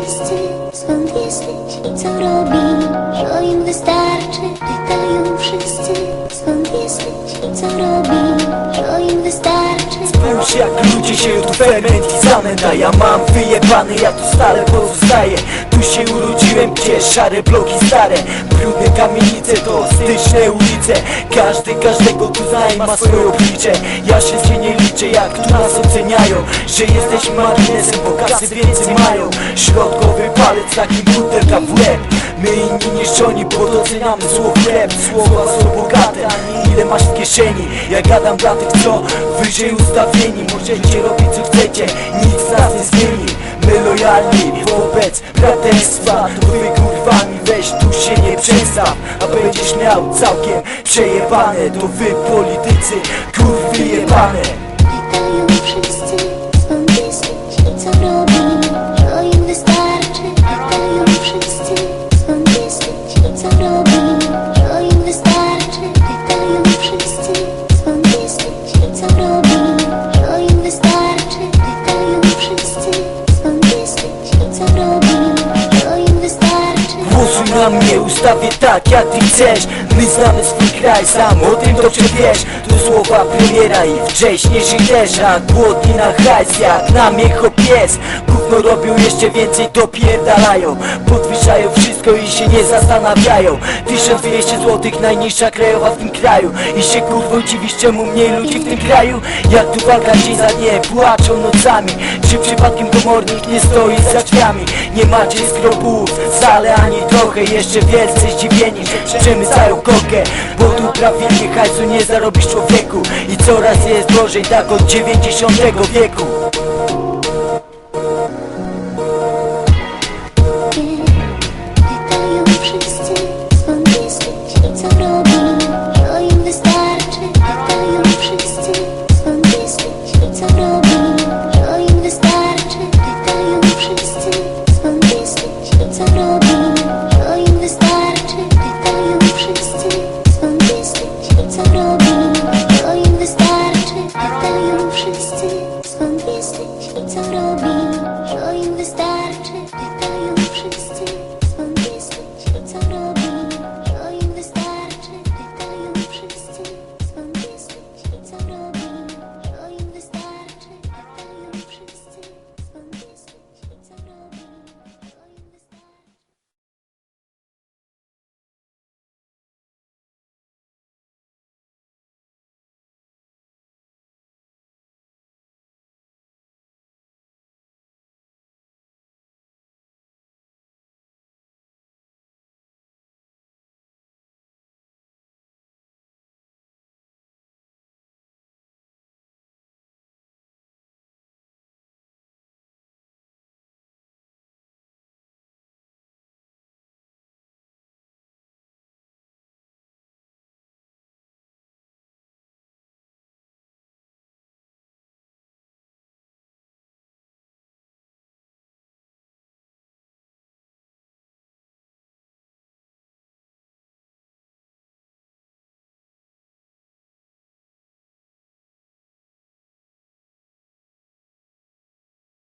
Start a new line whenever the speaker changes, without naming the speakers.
wszyscy, skąd jesteś i co robisz? To im wystarczy, pytają wszyscy. Skąd jesteś i co robisz
Spójrz jak ludzie się tu ferment i Ja mam wyjebany, ja tu stale pozostaję. Tu się urodziłem, gdzie szare bloki stare. Brudne kamienice to styczne ulice. Każdy każdego tu znaje, ma swoje oblicze Ja się z nie liczę, jak tu nas oceniają. Że jesteś marginesem, bo kasy więcej mają. Środkowy palec, taki butelka w łeb My inni niszczoni, bo doceniamy słowo chleb. Słowa są bogate, ile masz w kieszeni? Ja gadam dla tych, co? Wyżej ustawieni Możecie robić co chcecie, nic nas nie zmieni. My lojalni wobec braterstwa. To wy kurwami, weź tu się nie przestaw. A będziesz miał całkiem przejebane To wy politycy, kurwy jebane na mnie, ustawię tak jak ty chcesz. My znamy swój kraj, sam o tym dobrze wiesz Słowa premiera i wcześniejszych też A głodni na hajs jak na miecho pies. Gówno robią jeszcze więcej, dopierdalają. Podwyższają wszystko i się nie zastanawiają. 1200 złotych najniższa krajowa w tym kraju. I się kurwo dziwisz czemu mniej ludzi w tym kraju? Jak tu walka dzień za dniem, płaczą nocami? Czy przypadkiem komornik nie stoi za drzwiami? Nie macie skropułów, wcale ani trochę. Jeszcze wielce zdziwieni, przemycają kokę. Bo tu prawie hajsu nie zarobisz człowieku I coraz jest drożej tak od 90 wieku sufro.